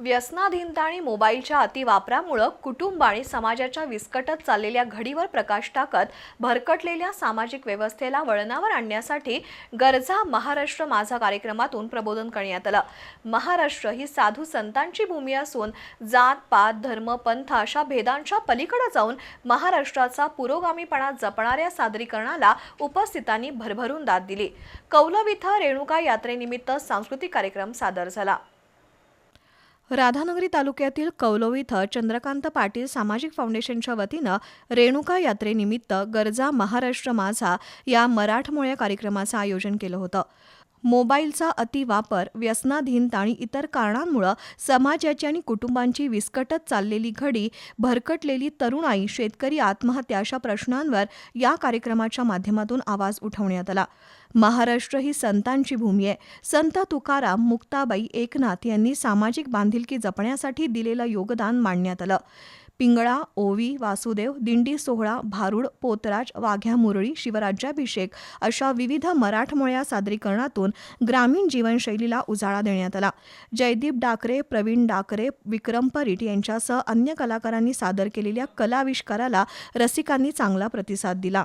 व्यसनाधीनता आणि मोबाईलच्या अतिवापरामुळं कुटुंब आणि समाजाच्या विस्कटत चाललेल्या घडीवर प्रकाश टाकत भरकटलेल्या सामाजिक व्यवस्थेला वळणावर आणण्यासाठी गरजा महाराष्ट्र माझा कार्यक्रमातून प्रबोधन करण्यात आलं. महाराष्ट्र ही साधू संतांची भूमी असून जात पात धर्म पंथ अशा भेदांच्या पलीकडे जाऊन महाराष्ट्राचा पुरोगामीपणा जपणाऱ्या सादरीकरणाला उपस्थितांनी भरभरून दाद दिली. कौलव इथं रेणुका यात्रेनिमित्त सांस्कृतिक कार्यक्रम सादर झाला. राधानगरी तालुक्यातील कौलव इथं चंद्रकांत पाटील सामाजिक फाउंडेशनच्या वतीनं रेणुका यात्रेनिमित्त गरजा महाराष्ट्र माझा या मराठमोळ्या कार्यक्रमाचं आयोजन केलं होतं. मोबाईलचा अतिवापर व्यसनाधीनता आणि इतर कारणांमुळं समाजाची आणि कुटुंबांची विस्कटत चाललेली घडी भरकटलेली तरुणाई शेतकरी आत्महत्या अशा प्रश्नांवर या कार्यक्रमाच्या माध्यमातून आवाज उठवण्यात आला. महाराष्ट्र ही संतांची भूमी आहे. संत तुकाराम मुक्ताबाई एकनाथ यांनी सामाजिक बांधिलकी जपण्यासाठी दिलेलं योगदान मांडण्यात आलं. पिंगळा ओवी वासुदेव दिंडी सोहळा भारुड पोतराज वाघ्या मुरळी शिवराज्याभिषेक अशा विविध मराठमोळ्या सादरीकरणातून ग्रामीण जीवनशैलीला उजाळा देण्यात आला. जयदीप डाकरे प्रवीण डाकरे विक्रम परीट यांच्यासह अन्य कलाकारांनी सादर केलेल्या कलाविष्काराला रसिकांनी चांगला प्रतिसाद दिला.